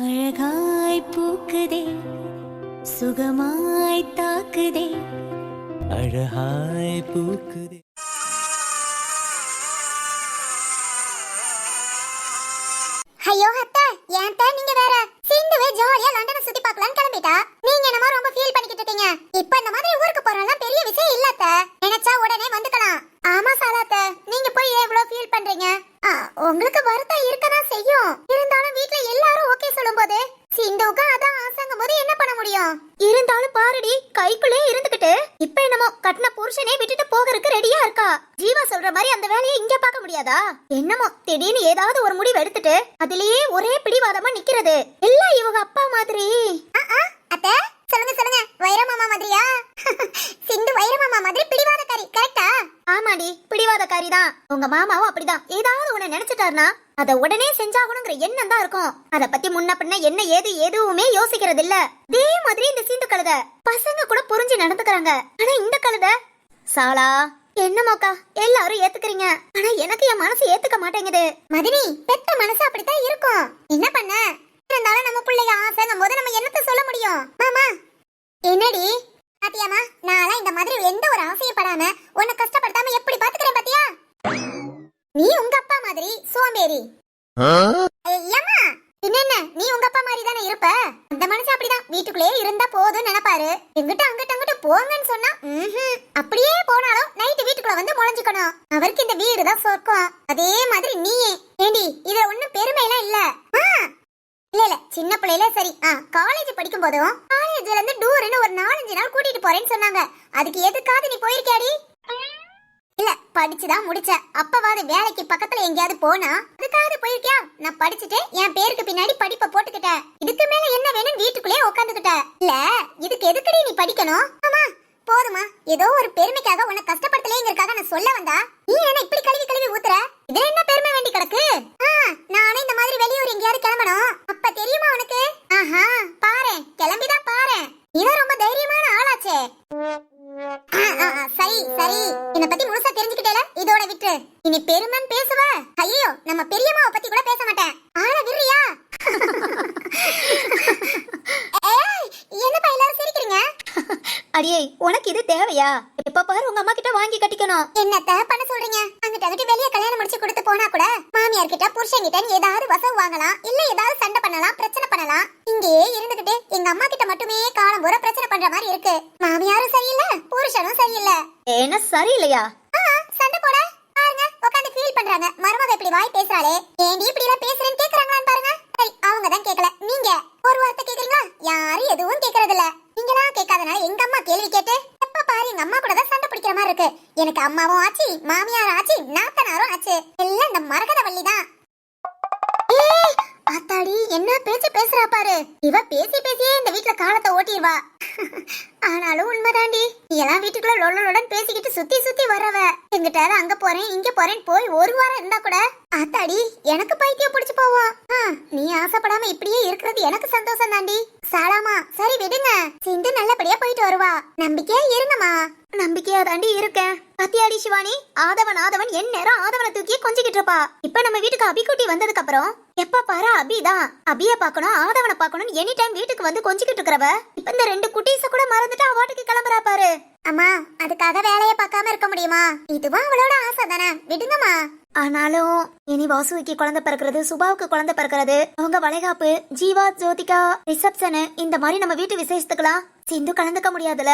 அழகாய் பூக்குதே சுகமாய் தாக்குதே. அழகாய் பூக்குதே. இவங்க அப்பா மாதிரி. அத்தை சொல்லுங்க சொல்லுங்க. வைரமாமா மாதிரியா? சிந்து வைரமாமா மாதிரி பிடிவாதக்காரி கரெக்டா ஆமாடி பிடிவாதக்காரி தான் உங்க மாமாவும் அப்படிதான். ஏதாவது ஒண்ணு நினைச்சிட்டாருனா அத உடனே செஞ்சாகணுங்கிற எண்ணம் தான் இருக்கும். அத பத்தி முன்ன பின்ன என்ன ஏது எதுவுமே யோசிக்கிறது இல்ல அதே மாதிரி இந்த சிந்து கழுத பசங்க கூட புரிஞ்சு நடந்துக்கறாங்க. ஆனா இந்த கழுத சாலா என்னமாக்கா எல்லாரும் ஏத்துக்கிறீங்க. ஆனா எனக்கு என் மனசு ஏத்துக்க மாட்டேங்குது. மதினி பெத்த மனசு அப்படித்தான் இருக்கும். என்ன பண்ண? இருந்தாலும் நம்ம பிள்ளைங்க ஆசைங்கும் போது நம்ம என்னத்த சொல்ல முடியும்? மாமா. என்னடி? பாத்தியாமா நான் இந்த மாதிரி எந்த ஒரு ஆசையும் படாம உன்னை கஷ்டப்படுத்தாம எப்படி பாத்துக்கிறேன் பாத்தியா? நீ உங்க அப்பா மாதிரி சோம்பேறி. ஐயம்மா என்னென்ன நீ உங்க அப்பா மாதிரி தானே இருப்ப? அந்த மனுஷன் அப்படிதான். வீட்டுக்குள்ளேயே இருந்தா போதும்னு நினைப்பாரு. எங்கிட்ட அங்கிட்ட அங்கிட்ட போங்கன்னு சொன்னா. அப்படியே போனாலும் நைட்டு வீட்டுக்குள்ள வந்து முளைஞ்சுக்கணும் அவருக்கு இந்த வீடு தான் சொர்க்கம். அதே மாதிரி நீயே. ஏண்டி இதுல ஒண்ணும் பெருமை எல்லாம் இல்ல இல்ல இல்ல சின்ன பிள்ளையில சரி. ஆ காலேஜ் படிக்கும் போதும் காலேஜ்ல இருந்து டூர்னு ஒரு நாலஞ்சு நாள் கூட்டிட்டு போறேன்னு சொன்னாங்க. அதுக்கு எதுக்காவது நீ போயிருக்கியாடி? இல்ல படிச்சுதான் முடிச்ச அப்பவாது வேலைக்கு பக்கத்துல எங்கேயாவது போனா அதுக்காவது போயிருக்கியா? நான் படிச்சுட்டு என் பேருக்கு பின்னாடி படிப்பை போட்டுக்கிட்டேன். இதுக்கு மேல என்ன வேணும் வீட்டுக்குள்ளே உட்காந்துக்கிட்ட இல்ல இதுக்கு எதுக்குடி நீ படிக்கணும்? ஆமா போதுமா ஏதோ ஒரு பெருமைக்காக உன்னை கஷ்டப்படுத்தலேங்கிறதுக்காக நான் சொல்ல வந்தா? நீ என்ன இப்படி கழுவி கழுவி ஊத்துற? இதுல என்ன பெருமை வேண்டி கிடக்கு? ஆ, நானே இந்த மாதிரி வெளியூர் எங்கேயாவது கிளம்பணும். அப்ப தெரியுமா உனக்கு? ஆஹா பாரு பாரு அடியே உனக்கு இது தேவையா? எப்ப பாரு உங்க அம்மா கிட்ட வாங்கி கட்டிக்கணும். என்னத்த பண்ண சொல்றீங்க? அங்கிட்ட அங்கிட்டு வெளிய கல்யாணம் முடிச்சு கொடுத்து போனா கூட மாமியார் கிட்ட புருஷன் கிட்ட ஏதாவது வசவு வாங்கலாம் இல்ல ஏதாவது சண்டை பண்ணலாம் பிரச்சனை பண்ணலாம். இங்கேயே இருந்துகிட்டு எங்க அம்மா கிட்ட மட்டுமே காலம் பூரா பிரச்சனை பண்ற மாதிரி இருக்கு. மாமியாரும் சரியில்லை புருஷனும் சரியில்லை. என்ன சரியில்லையா ஆ, சண்டை போட பாருங்க உட்காந்து ஃபீல் பண்றாங்க மருமக இப்படி வாய் பேசுறாளே ஏண்டி இப்படி எல்லாம் பேசுறேன்னு கேக்குறாங்களான்னு பாருங்க சரி அவங்க தான் கேக்கல நீங்க ஒரு வார்த்தை கேக்குறீங்களா யாரும் எதுவும் கேக்குறது இல்ல அதனால எங்க அம்மா கேள்வி கேட்டு எப்ப பாரு எங்க அம்மா கூட தான் சண்டை பிடிக்கிற மாதிரி இருக்கு. எனக்கு அம்மாவும் ஆச்சு மாமியாரும் ஆச்சு நாத்தனாரும் ஆச்சு. எல்லாம் இந்த மரகத வள்ளி தான் அத்தாடி என்ன பேச்சு பேசுறா பாரு. இவ பேசி பேசியே இந்த வீட்ல காலத்தை ஓட்டிடுவா. ஆனாலும் உண்மைதாண்டி. நீ எல்லாம் வீட்டுக்குள்ள லொல்லலுடன் பேசிக்கிட்டு சுத்தி சுத்தி வரவ எங்கிட்ட அங்க போறேன் இங்க போறேன் போய் ஒரு வாரம் இருந்தா கூட. ஆத்தாடி எனக்கு பைத்தியம் பிடிச்சு போவோம் ஆ, நீ ஆசைப்படாம இப்படியே இருக்கிறது எனக்கு சந்தோஷம் தாண்டி சாலாமா சரி விடுங்க. சிந்து நல்லபடியா போயிட்டு வருவா. நம்பிக்கையா இருங்கம்மா. நம்பிக்கையா தாண்டி இருக்கேன். பத்தியாடி சிவானி ஆதவன் ஆதவன் என் நேரம் ஆதவனை தூக்கி கொஞ்சிக்கிட்டு இருப்பா. இப்ப நம்ம வீட்டுக்கு அபிக்குட்டி வந்ததுக்கு அப்புறம் எப்ப பாரு அபிதான் அபிய பாக்கணும் ஆதவனை பாக்கணும் எனி டைம் வீட்டுக்கு வந்து கொஞ்சிக்கிட்டு இருக்கிறவ. இப்ப இந்த ரெண்டு குட்டீஸ கூட மறந்துட்டு அவ வாட்டுக்கு கிளம்புறா பாரு. அம்மா அதுக்காக வேலையை பார்க்காம இருக்க முடியுமா? இதுவும் அவளோட ஆசை தானே. விடுங்கம்மா. ஆனாலும் இனி வாசுவிக்கு குழந்தை பிறக்கிறது சுபாவுக்கு குழந்தை பிறக்கிறது அவங்க வளைகாப்பு ஜீவா ஜோதிகா ரிசப்ஷனு இந்த மாதிரி நம்ம வீட்டு விசேஷத்துக்குலாம் சிந்து கலந்துக்க முடியாதுல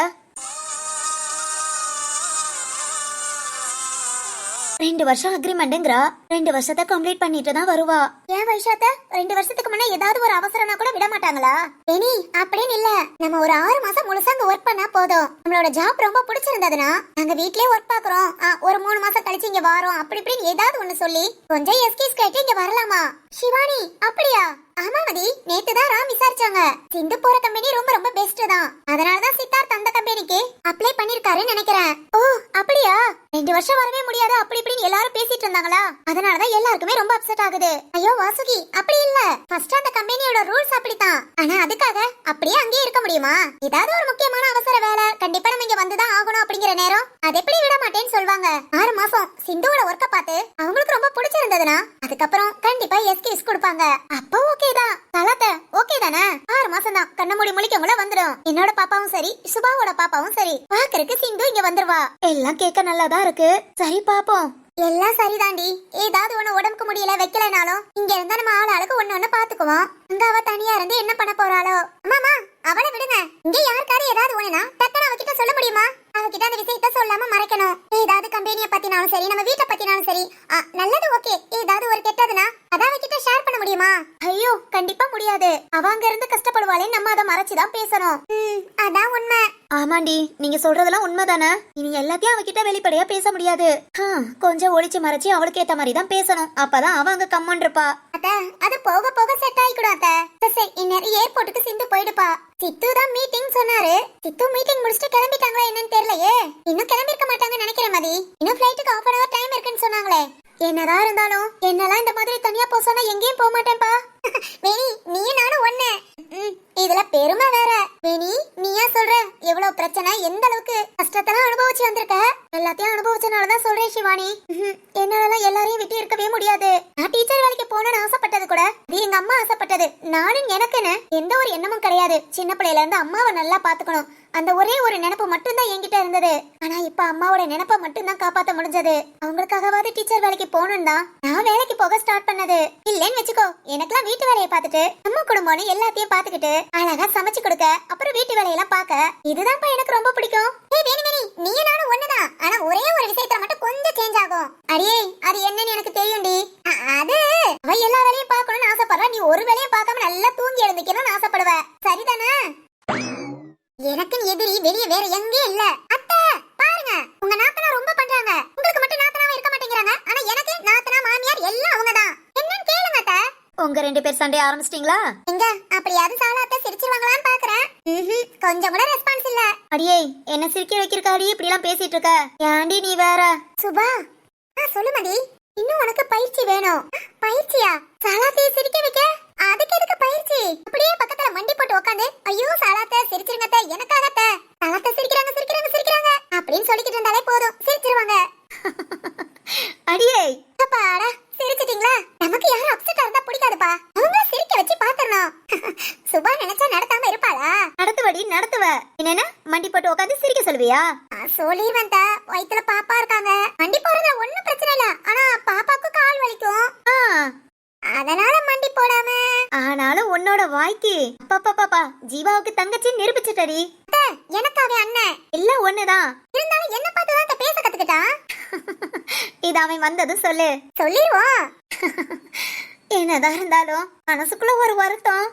ரெண்டு வருஷம் அக்ரிமெண்ட்ங்கிறா ரெண்டு வருஷத்தை கம்ப்ளீட் பண்ணிட்டு தான் வருவா. ஏன் வைஷாத்த? ரெண்டு வருஷத்துக்கு முன்ன ஏதாவது ஒரு அவசரம்னா கூட விட மாட்டாங்களா? எனி அப்படின்னு இல்ல. நம்ம ஒரு ஆறு மாசம் முழுசா அங்க ஒர்க் பண்ணா போதும். நம்மளோட ஜாப் ரொம்ப பிடிச்சிருந்ததுன்னா நாங்க வீட்லயே ஒர்க் பாக்குறோம். ஒரு மூணு மாசம் கழிச்சு இங்க வரோம். அப்படி இப்படின்னு ஏதாவது ஒண்ணு சொல்லி கொஞ்சம் எஸ்கேஸ் கேட்டு இங்க வரலாமா? சிவானி அப்படியா? ஆமா மதி. நேத்து தான் ராம் விசாரிச்சாங்க. சிந்து போற கம்பெனி ரொம்ப ரொம்ப பெஸ்ட் தான். அதனால தான் சித்தார்த் அந்த கம்பெனிக்கு அப்ளை பண்ணிருக்காருன்னு நினைக்கிறேன். ஓ அப்படியா? ரெண்டு வருஷம் வரவே முடியாது. அப்படி இப்படின்னு எல்லாரும் பேசிட்டு இருந்தாங்களா? அதனாலதான் எல்லாருக்குமே ரொம்ப அப்செட் ஆகுது. ஐயோ வாசுகி அப்படி இல்ல. ஃபர்ஸ்ட் அந்த கம்பெனியோட ரூல்ஸ் அப்படித்தான். ஆனா அதுக்காக அப்படியே அங்கேயே இருக்க முடியுமா? ஏதாவது ஒரு முக்கியமான அவசர வேலை. கண்டிப்பா நம்ம இங்க வந்துதான் ஆகணும் அப்படிங்கிற நேரம். அது எப்படி விட மாட்டேன்னு சொல்வாங்க. ஆறு மாசம் சிந்துவோட ஒர்க்க பார்த்து அவங்களுக்கு ரொம்ப பிடிச்சிருந்ததுன்னா அதுக்கப்புறம் கண்டிப்பா எஸ்கேஸ் கொடுப்பாங்க. அப்போ ஓகே தான். தலாத்த ஓகே தானே? ஆறு மாசம் தான் கண்ண மூடி முழிக்கவங்கள வந்துடும் என்னோட பாப்பாவும் சரி சுபாவோட பாப்பாவும் சரி. பாக்குறதுக்கு சிந்து இங்க வந்துருவா. எல்லாம் கேட்க நல்லாதான் இருக்கு. சரி பாப்போம். எல்லாம் சரிதாண்டி. ஏதாவது ஒண்ணு உடம்புக்கு முடியல வைக்கலைனாலும் இங்க இருந்தா நம்ம ஆள் ஆளுக்கு ஒண்ணு ஒண்ணு பாத்துக்குவோம். இங்க அவ தனியா இருந்து என்ன பண்ண போறாளோ? அம்மாமா அவளை விடுங்க. இங்க யாருக்காரு ஏதாவது ஒண்ணுனா டக்குனு அவகிட்ட சொல்ல முடியுமா? அவகிட்ட அந்த விஷயத்த சொல்லாம மறைக்கணும். ஏதாவது கம்பெனியை பத்தினாலும் சரி நம்ம வீட்டை பத்தினாலும் சரி. நல்லது ஓகே. ஏதாவது ஒரு கெட்டதுனா அதான் அவகிட்ட ஷேர் பண்ண முடியுமா? ஐயோ கண்டிப்பா முடியாது. அவ அங்க இருந்து கஷ்டப்படுவாளே நம்ம அதை மறைச்சுதான் பேசணும். அதான் உண்மை. ஆமாண்டி நீங்க சொல்றதெல்லாம் உண்மைதானே? இனி எல்லாத்தையும் அவகிட்ட வெளிப்படையா பேச முடியாது. கொஞ்சம் ஒளிச்சு மறைச்சு அவளுக்கு ஏத்த மாதிரி தான் பேசணும். அப்பதான் அவ அங்க கம்மன் இருப்பா அத்த அது போக போக செட் ஆயிக்கூடும் அத்த. சரி, இந்நேரம் ஏர்போர்ட்டுக்கு சிந்து போயிடுப்பா. சித்து தான் மீட்டிங் சொன்னாரு. சித்து மீட்டிங் முடிச்சுட்டு கிளம்பிட்டாங்களா என்னன்னு தெரியலையே. இன்னும் கிளம்பிருக்க மாட்டாங்கன்னு நினைக்கிறேன் மதி இன்னும் ஃபிளைட்டுக்கு ஆஃப் அன் அவர் டைம் இருக்குன்னு சொன்னாங்களே. என்னதான் இருந்தாலும் என்னெல்லாம் இந்த மாதிரி தனியா போக சொன்னா எங்கேயும் போக மாட்டேன்ப்பா வேணி நீ நானும் ஒண்ணு. இதுல பெருமை வேற. வேணி நீயா சொல்ற? எவ்வளவு பிரச்சனை எந்த அளவுக்கு கஷ்டத்தெல்லாம் அனுபவிச்சு வந்திருக்க? எல்லாத்தையும் அனுபவிச்சனாலதான் சொல்றேன் சிவானி ம்ஹும். என்னாலலாம் எல்லாரையும் விட்டு இருக்கவே முடியாது. நான் டீச்சர் வேலைக்கு போகணும்னு ஆசைப்பட்டது கூட இது எங்க அம்மா ஆசைப்பட்டது. நானும் எனக்குன்னு எந்த ஒரு எண்ணமும் கிடையாது. சின்ன பிள்ளையில இருந்து அம்மாவை நல்லா பாத்துக்கணும். அந்த ஒரே ஒரு நினைப்பு மட்டும்தான் என்கிட்ட இருந்தது. ஆனா இப்ப அம்மாவோட நினைப்பை மட்டும்தான் காப்பாத்த முடிஞ்சது. அவங்களுக்காகவாது டீச்சர் வேலைக்கு போகணும் தான் நான் வேலைக்கு போக ஸ்டார்ட் பண்ணது. இல்லைன்னு வச்சுக்கோ எனக்கெல்லாம் வீட்டு வேலையை பார்த்துட்டு அம்மா குடும்பம்னு எல்லாத்தையும் பார்த்துக்கிட்டு அழகா சமைச்சு கொடுக்க அப்புறம் வீட்டு வேலையெல்லாம் பார்க்க இதுதான்ப்பா எனக்கு ரொம்ப பிடிக்கும். ஏய் வேணி நீ நானும் ஒண்ணுதான். ஆனா ஒரே ஒரு விஷயத்துல மட்டும் கொஞ்சம் சேஞ்ச் ஆகும். அடியே அது என்னன்னு எனக்கு தெரியும்டி. அது அவ எல்லா வேலையும் பார்க்கணும்னு ஆசைப்படுறா. நீ ஒரு வேலையும் பார்க்காம நல்லா தூங்கி எழுந்திக்கணும்னு ஆசைப்படுவ. சரிதானே? எனக்கு எதிரி வெளியே வேற எங்கேயும் இல்ல. அத்தை பாருங்க. உங்க நாத்தனா ரொம்ப பண்றாங்க. உங்களுக்கு மட்டும் நாத்தனாவே இருக்க மாட்டேங்கிறாங்க. ஆனா எனக்கு நாத்தனா மாமியார் எல்லாம் அவங்கதான். என்னன்னு கேளுங்க அத்தை. உங்க ரெண்டு பேர் சண்டை ஆரம்பிச்சிட்டீங்களா? எங்க? அப்படியாவது சாலாத்த சிரிச்சிருவாங்களான்னு பாக்குறேன். கொஞ்சம் கூட ரெஸ்பான்ஸ் இல்ல. அடியே என்ன சிரிக்க வைக்கிறக்காடி இப்படி எல்லாம் பேசிட்டு இருக்க. ஏன்டி நீ வேற? சுபா. ஆ சொல்லு மதி. இன்னும் உனக்கு பயிற்சி வேணும். பயிற்சியா? சாலாத்தைய சிரிக்க வைக்க? அதுக்கு எதுக்கு பயிற்சி? அப்படியே பக்கத்துல மண்டி போட்டு உட்காந்து ஐயோ சாலாத்த சிரிச்சிருங்கத்த எனக்காகத்த சாலாத்த சிரிக்கிறாங்க சிரிக்கிறாங்க சிரிக்கிறாங்க அப்படின்னு சொல்லிக்கிட்டு இருந்தாலே போதும் சிரிச்சிருவாங்க அடியே அப்பாடா சிரிச்சிட்டீங்களா நமக்கு யாரும் அப்செட்டா இருந்தா பிடிக்காதுப்பா அவங்க சிரிக்க வச்சு பாத்துறணும் சுபா நினைச்சா நடத்தாம இருப்பாளா நடத்துவடி நடத்துவ என்னன்னா மண்டி போட்டு உட்காந்து சிரிக்க சொல்லுவியா சொல்லிடுவேன் வயித்துல பாப்பா இருக்காங்க. வண்டி போறதுல ஒண்ணும் பிரச்சனை இல்ல. ஆனா பாப்பாக்கு கால் வலிக்கும். ஆ, அதனால மண்டி போடாம. ஆனாலும் உன்னோட வாய்க்கு. பாப்பா ஜீவாவுக்கு தங்கச்சி நிரூபிச்சிட்டடி. எனக்கு அவன் அண்ணன். எல்லாம் ஒண்ணுதான். இருந்தாலும் என்ன பார்த்து தான் பேச கத்துக்கிட்டான் இது அவன் வந்ததும் சொல்லு. சொல்லிடுவோம் என்னதான் இருந்தாலும் மனசுக்குள்ள ஒரு வருத்தம்.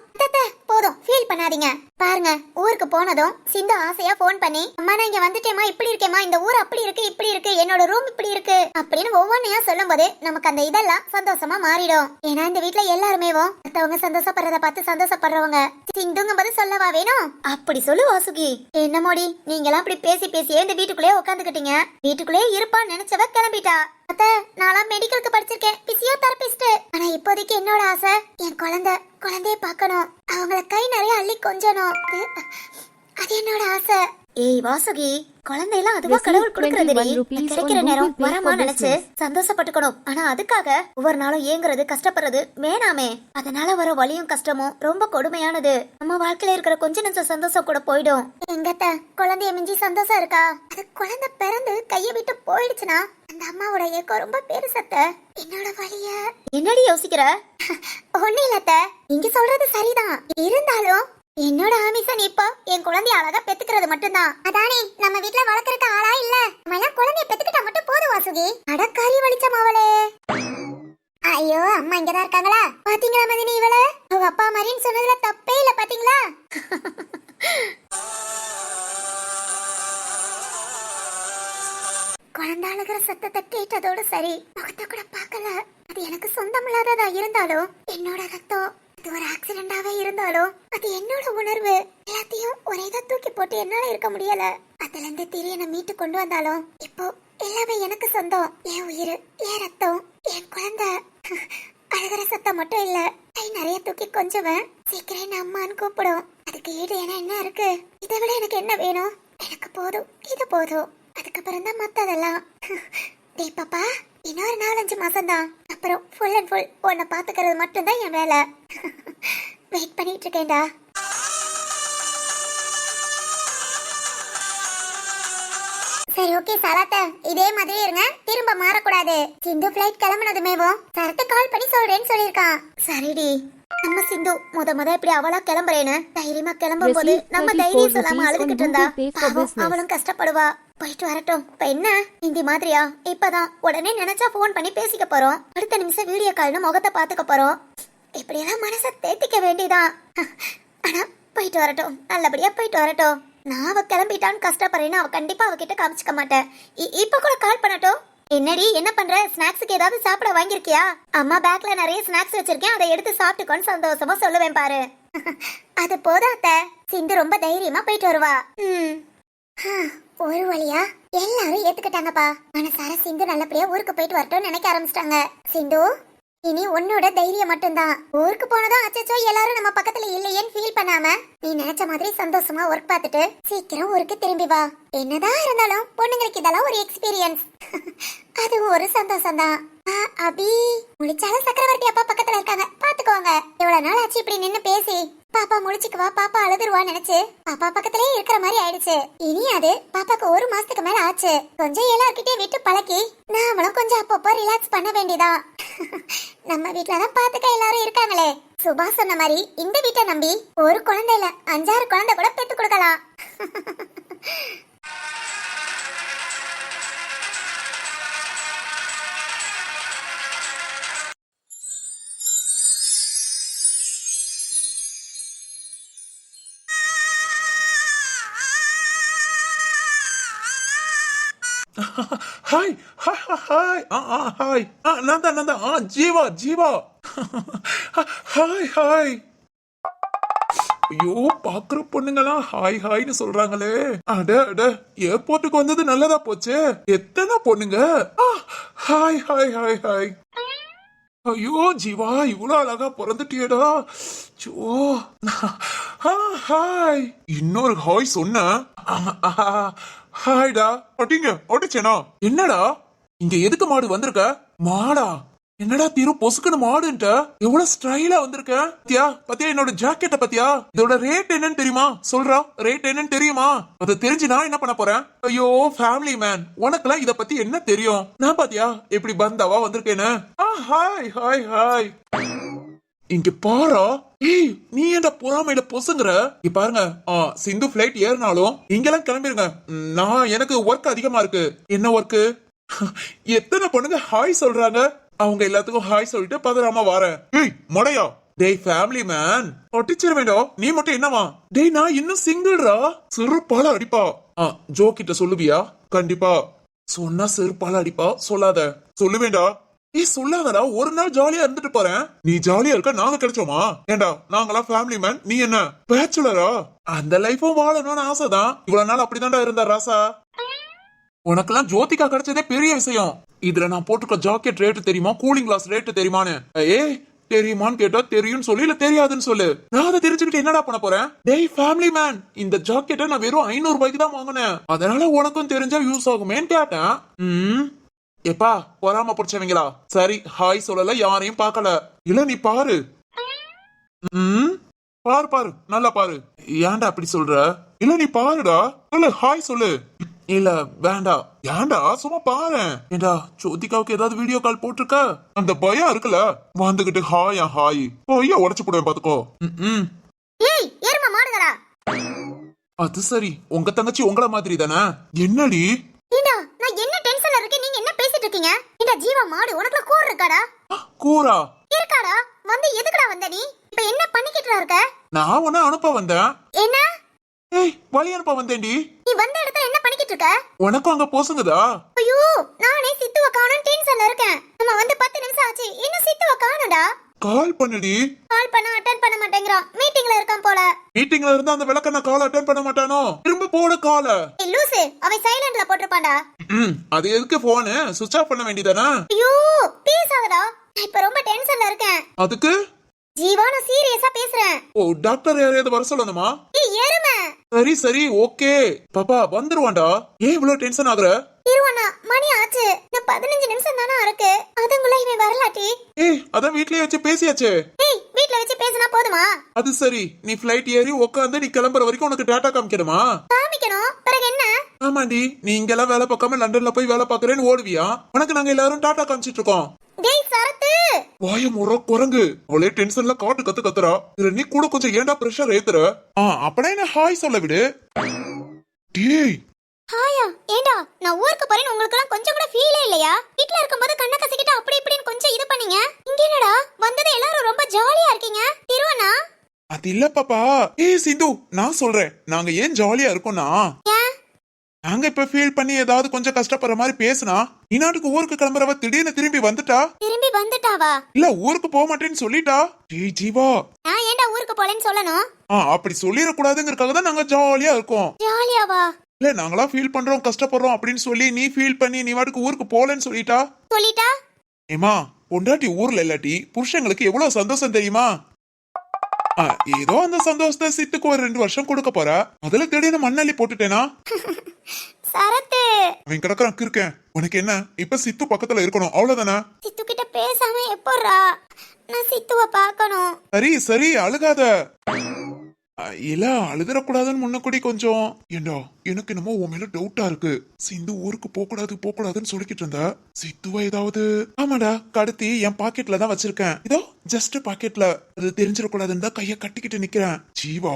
போதும். ஃபீல் பண்ணாதீங்க. பாருங்க ஊருக்கு போனதும் சிந்து ஆசையா ஃபோன் பண்ணி அம்மா நான் இங்க வந்துட்டேமா இப்படி இருக்கேமா இந்த ஊர் அப்படி இருக்கு இப்படி இருக்கு என்னோட ரூம் இப்படி இருக்கு அப்படின்னு ஒவ்வொன்னையா சொல்லும்போது நமக்கு அந்த இதெல்லாம் சந்தோஷமா மாறிடும். ஏன்னா இந்த வீட்ல எல்லாருமே மத்தவங்க சந்தோஷப்படுறத பார்த்து சந்தோஷப்படுறவங்க. சிந்துங்க போது சொல்லவா வேணும்? அப்படி சொல்லு வாசுகி. என்ன மோடி நீங்க எல்லாம் அப்படி பேசி பேசியே இந்த வீட்டுக்குள்ளே உட்காந்துக்கிட்டீங்க வீட்டுக்குள்ளே இருப்பான்னு நினைச்சவ கிளம்பிட்டா. அத்த நான்லாம் மெடிக்கலுக்கு படிச்சிருக்கேன். பிசியோதெரபிஸ்ட் ஆனா இப்போதைக்கு என்னோட ஆசை என் குழந்தை குழந்தைய பார்க்கணும். அவங்கள கை நிறைய அள்ளி கொஞ்சணும். அது என்னோட ஆசை. ஏய் வாசுகி குழந்தையெல்லாம் அதுவா கடவுள் கொடுக்கறது 21 rupees கிடைக்கிற நேரம் வரமா நினைச்சு. சந்தோஷப்பட்டுக்கணும். ஆனா அதுக்காக ஒவ்வொரு நாளும் ஏங்குறது கஷ்டப்படுறது வேணாமே. அதனால வர வலியும் கஷ்டமும் ரொம்ப கொடுமையானது. நம்ம வாழ்க்கையில இருக்கிற கொஞ்ச நிமிஷம் சந்தோஷம் கூட போயிடும். எங்கத்த குழந்தைய மிஞ்சி சந்தோஷம் இருக்கா? அது குழந்தை பிறந்து கைய விட்டு போயிடுச்சுன்னா அந்த அம்மாவோட ஏக்கம் ரொம்ப பெருசத்த என்னோட வலிய என்னடி யோசிக்கிற? ஒண்ணு இல்லத்த நீங்க சொல்றது சரிதான். இருந்தாலும் என்னோட ஆமிசன் இப்போ என் குழந்தைய அழகா பெத்துக்கிறது மட்டும்தான். அதானே நம்ம வீட்ல வளர்க்கறதுக்கு ஆளா இல்ல. நம்ம எல்லாம் குழந்தைய பெத்துக்கிட்டா மட்டும் போதும் வாசுகி. அடக்காரி வலிச்சம் அவளே ஐயோ அம்மா இங்கதான் இருக்காங்களா? பாத்தீங்களா மதினி இவள? அவங்க அப்பா மாதிரின்னு சொன்னதுல தப்பே இல்ல பாத்தீங்களா? குழந்தை அழுகிற சத்தத்தை கேட்டதோட சரி முகத்தை கூட பார்க்கல. அது எனக்கு சொந்தமில்லாததா இருந்தாலும் என்னோட ரத்தம் அது ஒரு ஆக்சிடென்டாவே இருந்தாலும் அது என்னோட உணர்வு. எல்லாத்தையும் ஒரே தான் தூக்கி போட்டு என்னால இருக்க முடியல. அதுல இருந்து திரியனை மீட்டு கொண்டு வந்தாலும் இப்போ எல்லாமே எனக்கு சொந்தம். என் உயிர் என் ரத்தம் என் குழந்தை. அழுகிற சத்தம் மட்டும் இல்ல. கை நிறைய தூக்கி கொஞ்சவன். சீக்கிரம் என்ன அம்மான்னு கூப்பிடும். அதுக்கு ஈடு என என்ன இருக்கு? இதை விட எனக்கு என்ன வேணும்? எனக்கு போதும். இது போதும். அதுக்கப்புறம் தான் மத்ததெல்லாம். டே பாப்பா இன்னொரு நாலஞ்சு மாசம் தான் அப்புறம் ஃபுல் அண்ட் ஃபுல் உன்னை பாத்துக்கிறது மட்டும்தான் என் வேலை. வெயிட் பண்ணிட்டு இருக்கேன்டா. சரி ஓகே சலாத்த இதே மாதிரி இருங்க. திரும்ப மாறக்கூடாது. சிந்து ஃபிளைட் கிளம்புனதுமேவும் சரத்து கால் பண்ணி சொல்றேன்னு சொல்லியிருக்கான். சரிடி. நம்ம சிந்து முத முத இப்படி அவளா கிளம்புறேன்னு தைரியமா கிளம்பும் போது நம்ம 34 தைரியம் சொல்லாம அழுதுகிட்டு இருந்தா. அவளும் கஷ்டப்படுவா. போயிட்டு வரட்டும். இப்ப என்ன? இந்த மாதிரியா? இப்பதான். உடனே நினைச்சா ஃபோன் பண்ணி பேசிக்க போறோம். அடுத்த நிமிஷம் வீடியோ கால்னு முகத்தை பாத்துக்க போறோம். இப்படியெல்லாம் மனசை தேத்திக்க வேண்டியதான் ஆனா போயிட்டு வரட்டும். நல்லபடியா போயிட்டு வரட்டும். நான் அவ கிளம்பிட்டான்னு கஷ்டப்படுறேன்னு அவ கண்டிப்பா அவகிட்ட காமிச்சுக்க மாட்டேன். இ- இப்ப கூட கால் பண்ணட்டும். என்னடி என்ன பண்ற? ஸ்நாக்ஸுக்கு ஏதாவது சாப்பிட வாங்கியிருக்கியா? அம்மா பேக்ல நிறைய ஸ்நாக்ஸ் வச்சிருக்கேன். அதை எடுத்து சாப்பிட்டுக்கோன்னு சந்தோஷமா சொல்லுவேன் பாரு. அது போதும் அத்தை. சிந்து ரொம்ப தைரியமா போயிட்டு வருவா. ம். ஒரு வழியா எல்லாரும் ஏத்துக்கிட்டாங்கப்பா. மனசார சிந்து நல்லபடியா ஊருக்கு போயிட்டு வரட்டும்னு நினைக்க ஆரம்பிச்சிட்டாங்க. சிந்து இனி உன்னோட தைரியம் மட்டும்தான். ஊருக்கு போனதும் அச்சச்சோ எல்லாரும் நம்ம பக்கத்துல இல்லையேன்னு ஃபீல் பண்ணாம நீ நினைச்ச மாதிரி சந்தோஷமா ஒர்க் பார்த்துட்டு சீக்கிரம் ஊருக்கு திரும்பி வா. என்னதான் இருந்தாலும் பொண்ணுங்களுக்கு இதெல்லாம் ஒரு எக்ஸ்பீரியன்ஸ் அதுவும் ஒரு சந்தோஷம் தான் அபி. முடிச்சாலும் சக்கரவர்த்தி அப்பா பக்கத்துல இருக்காங்க. பாத்துக்கோங்க. இவ்வளவு நாள் ஆச்சு இப்படி நின்னு பேசி. பாப்பா முடிச்சுக்குவா பாப்பா அழுதுருவா நினைச்சு பாப்பா பக்கத்திலே இருக்கிற மாதிரி ஆயிடுச்சு. இனி அது பாப்பாக்கு ஒரு மாசத்துக்கு மேல ஆச்சு. கொஞ்சம் எல்லார்கிட்டயும் விட்டு பழக்கி நாமளும் கொஞ்சம் அப்பப்போ ரிலாக்ஸ் பண்ண வேண்டியதா? நம்ம வீட்டுலதான் பாத்துக்க எல்லாரும் இருக்காங்களே. சுபா சொன்ன மாதிரி இந்த வீட்டை நம்பி ஒரு குழந்தை இல்ல அஞ்சாறு குழந்தை கூட பெத்து கொடுக்கலாம். ஹாய் ஹாய் ஆ ஆ ஹாய் ஆ நான் தான் நான் தான் ஆ ஜீவா ஜீவா ஹாய் ஹாய் ஐயோ பாக்குற பொண்ணுங்களாம் ஹாய் ஹாய்னு சொல்றாங்களே. அட அட ஏர்போர்ட்டுக்கு வந்தது நல்லதா போச்சு. எத்தனை பொண்ணுங்க? Hi hi hi hi. ஐயோ ஜீவா இவ்வளவு அழகா பிறந்துட்டியடா. Joe hi. இன்னொரு ஹாய் சொன்ன ஹாய்டா ஒட்டிங்க ஒட்டிச்சேனா? என்னடா? இங்க எதுக்கு மாடு வந்திருக்க? மாடா? என்னடா தீரு பொசுக்குன்னு மாடுன்ட்ட? எவ்வளவு ஸ்டைலா வந்திருக்க? பத்தியா? பத்தியா என்னோட ஜாக்கெட்ட பத்தியா? இதோட ரேட் என்னன்னு தெரியுமா? சொல்றா ரேட் என்னன்னு தெரியுமா? அதை தெரிஞ்சு நான் என்ன பண்ண போறேன்? ஐயோ ஃபேமிலி மேன் உனக்கெல்லாம் இத பத்தி என்ன தெரியும்? நான் பாத்தியா எப்படி பந்தாவா வந்திருக்கேன்னு? ஹாய் ஹாய் ஹாய் இங்க பாரா? ஏய் நீ ஏன்டா பொறாமையில பொசுங்கிற? இங்க பாருங்க. ஆ சிந்து பிளைட் ஏறினாலும் இங்கெல்லாம் கிளம்பிருங்க. நான் எனக்கு ஒர்க் அதிகமா இருக்கு. என்ன ஒர்க்கு எத்தனை பொண்ணுங்க ஹாய் சொல்றாங்க? அவங்க எல்லாத்துக்கும் ஹாய் சொல்லிட்டு பதறாம வாரேன் ஏய் மடையா? டேய் ஃபேமிலி மேன் ஒட்டிச்சிட வேண்டாம் நீ மட்டும் என்னவா டேய் நான் இன்னும் சிங்கிள்ரா சிறுப்பால அடிப்பா. ஆ ஜோ கிட்ட சொல்லுவியா? கண்டிப்பா. சொன்னா செருப்பால அடிப்பா. சொல்லாத. சொல்லுவேண்டா நீ சொல்லாதடா ஒரு நாள் ஜாலியா இருந்துட்டு போறேன். நீ ஜாலியா இருக்க நாங்க கிடைச்சோமா? ஏண்டா நாங்களாம் ஃபேமிலி மேன் நீ என்ன பேச்சுலரா அந்த லைஃபும் வாழணும்னு ஆசைதான். இவ்வளவு நாள் அப்படிதான்டா இருந்தா ராசா? உனக்கெல்லாம் ஜோதிகா கிடைச்சதே பெரிய விஷயம். இதுல நான் போட்டுக்க ஜாக்கெட் ரேட்டு தெரியுமா? கூலிங் கிளாஸ் ரேட்டு தெரியுமான்னு? ஏய் தெரியுமான்னு கேட்டா தெரியும்னு சொல்லு இல்ல தெரியாதுன்னு சொல்லு. நான் அதை தெரிஞ்சுக்கிட்டு என்னடா பண்ண போறேன்? டேய் ஃபேமிலி மேன் இந்த ஜாக்கெட்டை நான் வெறும் ஐநூறு ரூபாய்க்கு தான் வாங்கினேன். அதனால உனக்கும் தெரிஞ்சா யூஸ் ஆகுமேன்னு கேட்டேன். ம். எப்பா பொறாம பிடிச்சவங்களா? சரி ஹாய் சொல்லல யாரையும் பார்க்கல. இல்ல நீ பாரு. ம்? பாரு பாரு நல்லா பாரு. ஏன்டா அப்படி சொல்ற? இல்ல நீ பாருடா. இல்ல ஹாய் சொல்லு. இல்ல வேண்டாம் ஏன்டா சும்மா பாரு. ஏண்டா ஜோதிகாவுக்கு ஏதாவது வீடியோ கால் போட்டிருக்க? அந்த பயம் இருக்குல்ல? வந்துகிட்டு ஹாயா ஹாய். பொய்யா உடச்சு போடுவேன் பாத்துக்கோ. ம், அது சரி. உங்க தங்கச்சி உங்கள மாதிரி தானே? என்னடி ஏண்டா நான் என்ன டென்ஷன்ல இருக்கேன் நீங்க என்ன பேசிட்டு ஏண்டா ஜீவா மாடு உனக்குள்ள கூர் இருக்காடா? கூரா இருக்காடா? வந்து எதுக்குடா வந்த நீ? இப்ப என்ன பண்ணிக்கிட்டு இருக்க? நான் உன்ன அனுப்ப வந்தேன். என்ன? ஏய் வழி அனுப்ப வந்தேன்டி. நீ வந்த இடத்துல என்ன பண்ணிக்கிட்டு இருக்க? உனக்கும் அங்க போசுங்குதா? ஐயோ நானே சித்துவ காணும் டென்ஷன்ல இருக்கேன். நம்ம வந்து பத்து நிமிஷம் ஆச்சு. இன்னும் சித்துவ காணும்டா? கால் பண்ணுடி. கால் பண்ண அட்டன் பண்ண மாட்டேங்கிறான். மீட்டிங்ல இருக்கான் போல. மீட்டிங்ல இருந்து அந்த விளக்க நான் கால் அட்டன் பண்ண மாட்டானோ? திரும்ப போட கால லூசு அவன் சைலண்ட்ல போட்டிருப்பான்டா. ம் அது எதுக்கு போனு சுவிட்ச் ஆஃப் பண்ண வேண்டியதானே ஐயோ பேசாதடா. நான் இப்ப ரொம்ப டென்ஷன்ல இருக்கேன். அதுக்கு? ஜீவா நான் சீரியஸா பேசுறேன். ஓ டாக்டர் யாரையாவது வர சொல்லணுமா? ஏய் எருமை. சரி சரி ஓகே பாப்பா வந்துருவான்டா. ஏன் இவ்வளவு டென்ஷன் ஆகுற? இருவண்ணா மணி ஆச்சு. இன்னும் பதினஞ்சு நிமிஷம் தானே இருக்கு. அதுக்குள்ள இவன் வரலாட்டி. ஏய் அதான் வீட்லயே வச்சு பேசியாச்சு. வீட்ல வச்சு பேசினா போதுமா? அது சரி. நீ ஃபிளைட் ஏறி உட்காந்து நீ கிளம்புற வரைக்கும் உனக்கு டாட்டா காமிக்கணுமா? காமிக்கணும். பிறகு என்ன? ஆமாண்டி நீ இங்கெல்லாம் வேலை பார்க்காம லண்டன்ல போய் வேலை பார்க்கறேன்னு ஓடுவியா? உனக்கு நாங்க எல்லாரும் டாட்டா காமிச்சிட்டு இருக்கோம். டேய் சரத்து! வாய முறை குரங்கு. அவளே டென்ஷன்ல காட்டு கத்து கத்துறா. இதுல நீ கூட கொஞ்சம் ஏன்டா பிரஷர் ஏத்துற? ஆ அப்படா என்ன ஹாய் சொல்ல விடு? டேய் ஹாயா ஏண்டா? நான் ஊருக்கு போறேன்னு உங்களுக்கு எல்லாம் கொஞ்சம் கூட ஃபீலே இல்லையா? வீட்ல இருக்கும்போது கண்ணை கசிக்கிட்டு அப்படி இப்படின்னு கொஞ்சம் இது பண்ணீங்க. இங்க என்னடா? வந்தது எல்லாரும் ரொம்ப ஜாலியா இருக்கீங்க. திருவண்ணா? அது இல்ல பாப்பா. ஏய் சிந்து நான் சொல்றேன். நாங்க ஏன் ஜாலியா இருக்கோம்னா? நாங்க இப்ப ஃபீல் பண்ணி ஏதாவது கொஞ்சம் கஷ்டப்படுற மாதிரி பேசினா இந்நாட்டுக்கு ஊருக்கு கிளம்புறவ திடீர்னு திரும்பி வந்துட்டா? திரும்பி வந்துட்டாவா? இல்ல ஊருக்கு போக மாட்டேன்னு சொல்லிட்டா? டேய் ஜீவா. நான் ஏன்டா ஊருக்கு போலன்னு சொல்லணும்? ஆ அப்படி சொல்லிடக்கூடாதுங்கிறதுக்காக தான் நாங்க ஜாலியா இருக்கோம். ஜாலியாவா இல்ல நாங்களா ஃபீல் பண்றோம் கஷ்டப்படுறோம் அப்படின்னு சொல்லி நீ ஃபீல் பண்ணி நீ வாட்டுக்கு ஊருக்கு போலன்னு சொல்லிட்டா? சொல்லிட்டா? ஏமா பொண்டாட்டி ஊர்ல இல்லாட்டி புருஷங்களுக்கு எவ்வளவு சந்தோஷம் தெரியுமா? ஆ, ஏதோ அந்த சந்தோஷத்தை சித்துக்கு ஒரு ரெண்டு வருஷம் கொடுக்க போறா. அதுல திடீர்னு மண்ணள்ளி போட்டுட்டேனா? சரத்து. அவன் கிடக்குறான் இருக்கேன் உனக்கு என்ன? இப்ப சித்து பக்கத்துல இருக்கணும். அவ்வளவுதானே? சித்து கிட்ட பேசாம எப்பட்றா நான் சித்துவ பார்க்கணும். சரி சரி அழுகாத. இல்ல அழுதுறக்கூடாதுன்னு முன்னக்கூடி கொஞ்சம். ஏண்டா எனக்கு என்னமோ உன் மேல டவுட்டா இருக்கு. சிந்து ஊருக்கு போக கூடாது போக கூடாதுன்னு சொல்லிக்கிட்டு இருந்தா? சித்துவா ஏதாவது? ஆமாடா கடத்தி என் பாக்கெட்ல தான் வச்சிருக்கேன். இதோ ஜஸ்ட் பாக்கெட்ல அது தெரிஞ்சிடக்கூடாதுன்னு தான் கைய கட்டிக்கிட்டு நிக்கிறேன். ஜீவா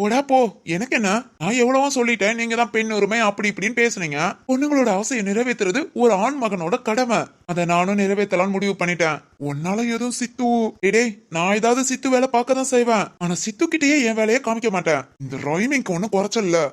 ஓடா போ. எனக்கு என்ன? நான் எவ்வளவோ சொல்லிட்டேன். நீங்க தான் பெண் உரிமை அப்படி இப்படின்னு பேசுனீங்க. பொண்ணுங்களோட ஆசையை நிறைவேற்றுறது ஒரு ஆண் மகனோட கடமை. அதை நானும் நிறைவேற்றலாம்னு முடிவு பண்ணிட்டேன். உன்னால எதுவும் சித்து டேய் நான் ஏதாவது சித்து வேலை பார்க்க தான் செய்வேன். ஆனா சித்து கிட்டேயே என் வேலையை காமிக்க மாட்டேன். இந்த ரைமிங்க்கு ஒன்னும் குறைச்சல்ல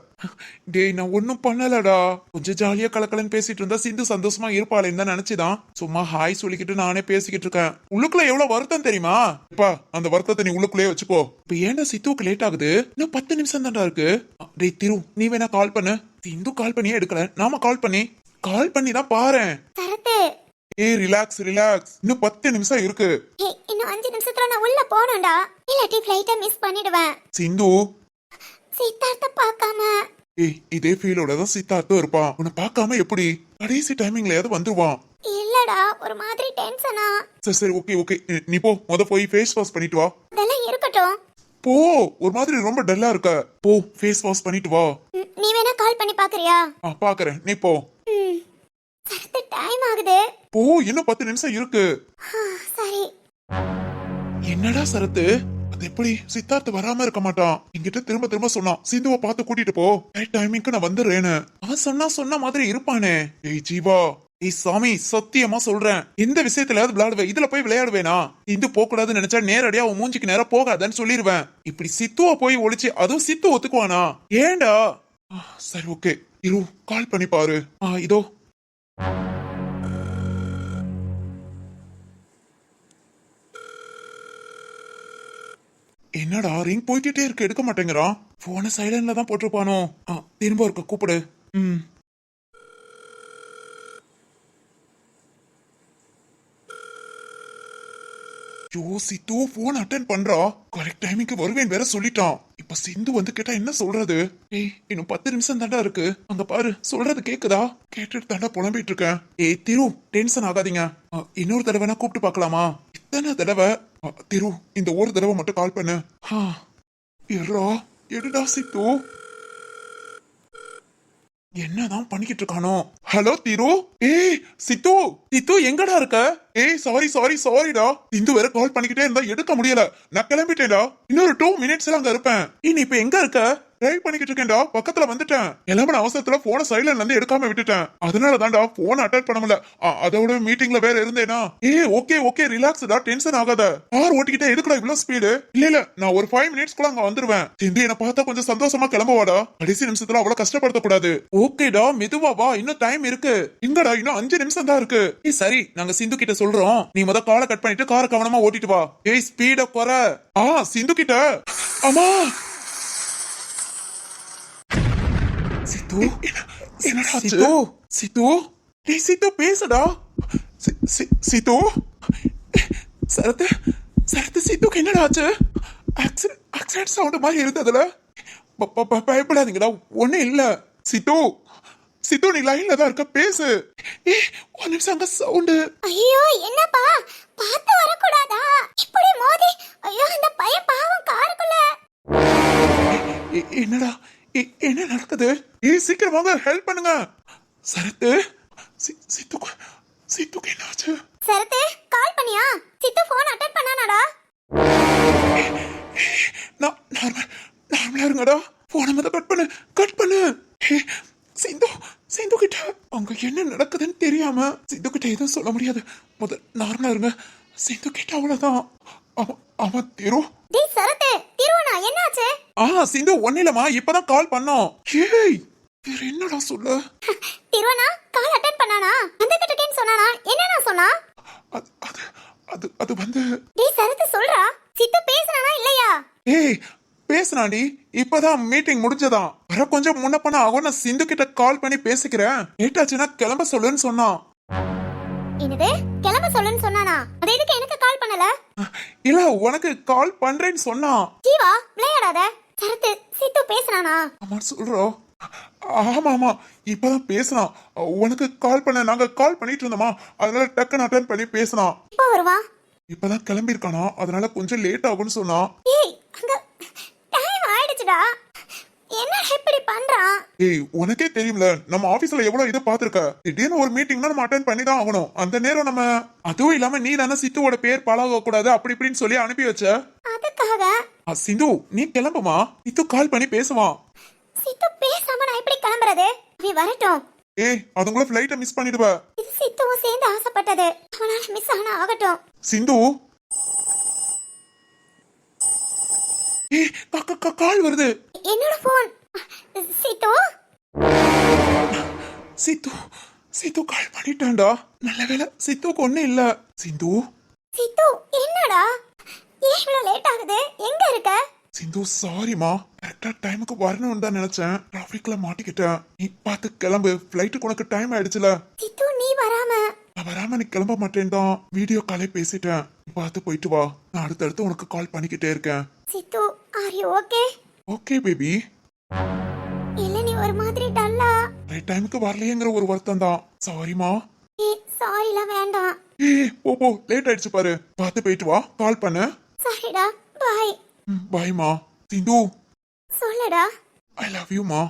டேய் நான் ஒன்னும் பண்ணலடா. கொஞ்சம் ஜாலியா கலக்கலன்னு பேசிட்டு இருந்தா சிந்து சந்தோஷமா இருப்பாளேன்னு தான் நினைச்சுதான். சும்மா ஹாய் சொல்லிக்கிட்டு நானே பேசிக்கிட்டு இருக்கேன். உள்ளுக்குள்ள எவ்வளவு வருத்தம் தெரியுமா? இப்பா அந்த வருத்தத்தை நீ உள்ளுக்குள்ளே வச்சுக்கோ. இப்ப ஏன்டா சித்துவுக்கு லேட் ஆகுது? இன்னும் பத்து நிமிஷம் தான்டா இருக்கு. டேய் திரு நீ வேணா கால் பண்ணு. சிந்து கால் பண்ணியே எடுக்கல. நாம கால் பண்ணி கால் பண்ணி தான் சரத்து. ஏய் ரிலாக்ஸ் ரிலாக்ஸ் இன்னும் பத்து நிமிஷம் இருக்கு. இன்னும் அஞ்சு நிமிஷத்துல நான் உள்ள போகணும்டா. இல்லாட்டி ஃப்ளைட்டை மிஸ் பண்ணிடுவேன். சிந்து சித்தார்த்த பார்க்காம. ஏய் இதே ஃபீலோட தான் சித்தார்த்தும் இருப்பான் உன்னை பார்க்காம எப்படி? கடைசி டைமிங்லயாவது வந்துருவான். இல்லடா ஒரு மாதிரி டென்ஷனா சரி சரி ஓகே ஓகே நீ போ. முத போய் ஃபேஸ் வாஷ் பண்ணிட்டு வா. அதெல்லாம் இருக்கட்டும். போ. ஒரு மாதிரி ரொம்ப டல்லா இருக்க. போ ஃபேஸ் வாஷ் பண்ணிட்டு வா. நீ வேணா கால் பண்ணி பாக்குறியா? ஆ பாக்குறேன். நீ போ. சரத்து டைம் ஆகுது. போ இன்னும் பத்து நிமிஷம் இருக்கு. சரி. என்னடா சரத்து? அது எப்படி? சித்தார்த்து வராம இருக்க மாட்டான். என்கிட்ட திரும்ப திரும்ப சொன்னான். சிந்துவை பார்த்து கூட்டிட்டு போ. ரைட் டைமிங்க்கு நான் வந்துடுறேன்னு. அவன் சொன்னா சொன்ன மாதிரி இருப்பானே. ஏய் ஜீவா. ஏய் சாமி சத்தியமா சொல்றேன். இந்த விஷயத்துலயாவது விளையாடுவேன். இதுல போய் விளையாடுவேனா? இந்து போகக்கூடாதுன்னு நினைச்சா நேரடியா உன் மூஞ்சிக்கு நேரம் போகாதன்னு சொல்லிடுவேன் இப்படி சித்துவ போய் ஒழிச்சு அதுவும் சித்து ஒத்துக்குவானா? ஏண்டா? சரி ஓகே இரு கால் பண்ணி பாரு. ஆ இதோ. என்னடா ரிங் போயிட்டே இருக்கு. எடுக்க மாட்டேங்கிறான் போன சைலண்ட்ல தான் போட்டிருப்பானோ? ஆ, திரும்ப இருக்க கூப்பிடு. ம். யோசித்தோ போன் அட்டன் பண்றா. கரெக்ட் டைமிங்க்கு வருவேன் வேற சொல்லிட்டான். இப்ப சிந்து வந்து கேட்டா என்ன சொல்றது? ஏய் இன்னும் பத்து நிமிஷம் தாண்டா இருக்கு. அங்க பாரு சொல்றது கேக்குதா? கேட்டுட்டு தாண்டா புலம்பிட்டு இருக்கேன். ஏய் திரு டென்ஷன் ஆகாதீங்க. ஆ, இன்னொரு தடவை கூப்பிட்டு பார்க்கலாமா? இத்தனை தடவை திரு இந்த ஒரு தடவை மட்டும் கால் பண்ணு. ஆ, எர்ரா எடுடா சித்து? என்னதான் பண்ணிக்கிட்டு இருக்கானோ? ஹலோ திரு. ஏய் சித்து. சித்து எங்கடா இருக்க? ஏய் சாரி சாரி சாரிடா இந்து வேற கால் பண்ணிக்கிட்டே இருந்தா எடுக்க முடியல. நான் கிளம்பிட்டேன்டா. இன்னொரு டூ மினிட்ஸ்ல அங்க இருப்பேன். ஏய், நீ இப்ப எங்க இருக்க? டிரைவ் பண்ணிக்கிட்டு இருக்கேன்டா. பக்கத்துல வந்துட்டேன். கிளம்பின அவசரத்துல போன சைலன்ல இருந்து எடுக்காம விட்டுட்டேன். அதனால தான்டா போன் அட்டன் பண்ண முடியல. அதோட மீட்டிங்ல வேற இருந்தேனா? ஏ ஓகே ஓகே ரிலாக்ஸ்டா டென்ஷன் ஆகாத. கார் ஓட்டிக்கிட்டே எதுக்குடா இவ்வளவு ஸ்பீடு இல்ல இல்ல நான் ஒரு ஃபைவ் மினிட்ஸ்க்குள்ள அங்க வந்துருவேன். சிந்து என்ன பார்த்தா கொஞ்சம் சந்தோஷமா கிளம்புவாடா. கடைசி நிமிஷத்துல அவ்வளவு கஷ்டப்படுத்த கூடாது ஓகேடா மெதுவா வா. இன்னும் டைம் இருக்கு. எங்கடா இன்னும் அஞ்சு நிமிஷம் தான் இருக்கு. சரி நாங்க சிந்து கிட்ட சொல்றோம். நீ முத காலை கட் பண்ணிட்டு காரை கவனமா ஓட்டிட்டு வா. ஏய் ஸ்பீட குறை. ஆ சிந்து கிட்ட. அம்மா! சித்து? என்னடா சித்து? சித்து? டேய் சித்து பேசுடா. சித்து? சரத்து சரத்து சித்துக்கு என்னடா ஆச்சு? ஆக்சிடென்ட் ஆக்சிடென்ட் சவுண்ட் மாதிரி இருந்ததுல. பயப்படாதீங்கடா. ஒண்ணும் இல்ல. சித்து? சித்து நீ லைன்ல தான் இருக்க பேசு. ஏ ஒரு நிமிஷம் அங்க சவுண்டு ஐயோ என்னப்பா? பார்த்து வரக்கூடாதா? இப்படி மோதி? ஐயோ அந்த பையன் பாவம் காருக்குள்ள. என்னடா? என்ன நடக்குது? ஏ சீக்கிரம் வாங்க ஹெல்ப் பண்ணுங்க. சரத்து சித்துக்கு சித்துக்கு என்னாச்சு? சரத்து கால் பண்ணியா? சித்து போன் அட்டன் பண்ணானாடா. நான் நார்மல் நார்மலா இருங்கடா. போன மத கட் பண்ணு கட் பண்ணு. சிந்து சிந்து கிட்ட அங்க என்ன நடக்குதுன்னு தெரியாம சிந்து கிட்ட எதுவும் சொல்ல முடியாது. முத நார்மலா இருங்க. சிந்து கிட்ட அவ்வளவுதான் அவன் திரு. டேய் சரத்து திருவண்ணா என்னாச்சு? ஆ சிந்து ஒன்னிலமா இப்பதான் கால் பண்ணோம். ஏய் வேற என்னடா சொல்ல? திருவண்ணா கால் அட்டன் பண்ணானா? அந்த கிட்டக்கேன்னு சொன்னானா? என்னண்ணா சொன்னா? அது அது அது அது வந்து டேய் சரத்து சொல்றா. சித்து பேசுனானா இல்லையா? ஏய் பேசுனாடி. இப்பதான் மீட்டிங் முடிஞ்சதாம் வர கொஞ்சம் முன்ன பண்ண ஆகும் நான் சிந்து கிட்ட கால் பண்ணி பேசிக்கிறேன். லேட்டாச்சுன்னா கிளம்ப சொல்லுன்னு சொன்னான். என்னது? கிளம்ப சொல்லுன்னு சொன்னானா? அது எதுக்கு எனக்கு கால் பண்ணல? இல்ல உனக்கு கால் பண்றேன்னு சொன்னான். ஜீவா விளையாடாத. சரத்து சித்து பேசுனானா? ஆமா சொல்றோம் ஆமா ஆமா. இப்பதான் பேசினான். உனக்கு கால் பண்ண நாங்க கால் பண்ணிட்டு இருந்தோமா? அதனால டக்குன்னு அட்டன் பண்ணி பேசினான். எப்போ வருவான் இப்பதான் கிளம்பி இருக்கானா அதனால கொஞ்சம் லேட் ஆகும்னு சொன்னான். ஏய் அங்க டைம் ஆயிடுச்சுடா. என்னடா இப்படி பண்றான்? ஏய் உனக்கே தெரியும்ல நம்ம ஆபீஸ்ல எவ்வளவு இது பாத்திருக்க திடீர்னு ஒரு மீட்டிங்னா நம்ம அட்டன் பண்ணி தான் ஆகணும். அந்த நேரம் நம்ம அதுவும் இல்லாம நீ தானே சித்துவோட பேர் பழக கூடாது அப்படி இப்படின்னு சொல்லி அனுப்பி வச்ச. அதுக்காக? சிந்து நீ கிளம்புமா? சித்து கால் பண்ணி பேசுவான். சித்து பேசாம நான் எப்படி கிளம்புறது? அவன் வரட்டும். ஏய் அதுங்கள ஃபிளைட்டை மிஸ் பண்ணிடுவ. இது சித்துவும் சேர்ந்து ஆசைப்பட்டது. அவனால மிஸ் ஆனா ஆகட்டும். சிந்து ஏய் கா- கா- கா- கால் வருது. என்னோட போன் சித்து. சித்து சித்து கால் பண்ணிட்டான்டா. நல்ல வேளை சித்துக்கு ஒண்ணு இல்ல. சிந்து. சித்து என்னடா? ஏன் இவ்வளவு லேட் ஆகுது? எங்க இருக்க? சிந்து சாரிமா கரெக்டா டைமுக்கு வரணும்னு தான் நினைச்சேன். டிராபிக்ல மாட்டிக்கிட்டேன். நீ பார்த்து கிளம்பு. ஃபிளைட்டுக்கு உனக்கு டைம் ஆயிடுச்சுல. சித்து நீ வராம. நான் வராம நீ கிளம்ப மாட்டேன் தான் வீடியோ காலே பேசிட்டேன். பார்த்து போயிட்டு வா. நான் அடுத்தடுத்து உனக்கு கால் பண்ணிக்கிட்டே இருக்கேன். Siddhu are you okay okay baby இல்ல நீ ஒரு மாதிரி டல்லா ரைட் டைமுக்கு வரலையேங்கிற ஒரு வருத்தம் தான். சாரிமா ஏ சாரிலாம் வேண்டாம். ஏய் போ போ. லேட் ஆயிடுச்சு பாரு. பார்த்து போயிட்டு வா. கால் பண்ணு. சாரிடா பாய் பாய்மா சிந்து. சொல்லுடா. ஐ லவ் யூமா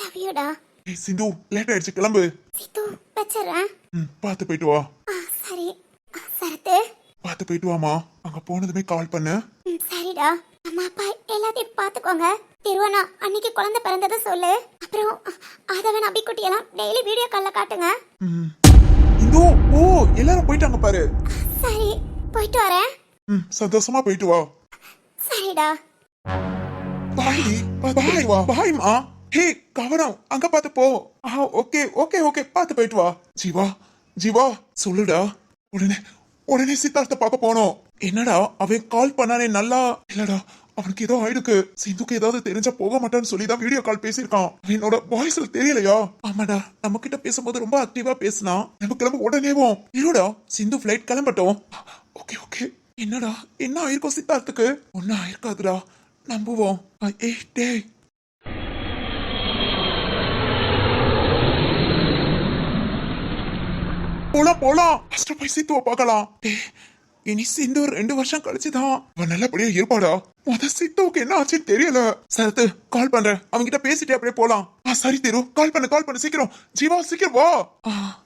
லவ் யூடா ஏய் சிந்து லேட் ஆயிடுச்சு. கிளம்பு. சித்து வச்சிடுறேன். ம் பார்த்து போயிட்டு வா. சரி சரத்து? பார்த்து போயிட்டு வாமா அங்க போனதுமே கால் பண்ணு. ம், சரிடா. அம்மா அப்பா எல்லாத்தையும் பார்த்துக்கோங்க. திருவண்ணா அன்னைக்கு குழந்தை பிறந்ததை சொல்லு. அப்புறம் ஆதவன் அபிக்குட்டி எல்லாம் டெய்லி வீடியோ கால்ல காட்டுங்க. ம். இந்தோ ஓ எல்லாரும் போயிட்டாங்க பாரு. சரி போயிட்டு வரேன். ம் சந்தோஷமா போயிட்டு வா. சரிடா. பாய் பாய் வா. பாய்மா ஹே கவனம். அங்க பார்த்து போ. ஆ ஓகே ஓகே ஓகே. பார்த்து போயிட்டு வா. ஜீவா ஜீவா சொல்லுடா. உடனே உடனே சித்தார்த்த பார்க்க போனோம். என்னடா அவன் கால் பண்ணானே நல்லா? இல்லடா அவனுக்கு ஏதோ ஆயிடுக்கு. சிந்துக்கு ஏதாவது தெரிஞ்சா போக மாட்டான்னு சொல்லி தான் வீடியோ கால் பேசியிருக்கான் என்னோட வாய்ஸ்ல தெரியலையா? ஆமாடா நம்ம கிட்ட பேசும்போது ரொம்ப ஆக்டிவா பேசினா. நம்ம கிளம்ப உடனேவும். இருடா சிந்து ஃபிளைட் கிளம்பட்டோம். Okay okay. என்னடா என்ன ஆயிருக்கும் சித்தார்த்துக்கு? ஒன்னும் ஆயிருக்காதுடா. நம்புவோம். ஏய் டேய். போலாம். போலாம் ஃபர்ஸ்ட் போய் சித்துவ பார்க்கலாம் இனி சிந்து ஒரு ரெண்டு வருஷம் கழிச்சுதான். அவன் நல்லபடியா இருப்பாடா. மொத சித்துவுக்கு என்ன ஆச்சுன்னு தெரியல. சரத்து கால் பண்றேன். அவன்கிட்ட பேசிட்டே அப்படியே போலாம். சரி தெரு. கால் பண்ணு கால் பண்ணு. சீக்கிரம். ஜீவா சீக்கிரம் வா.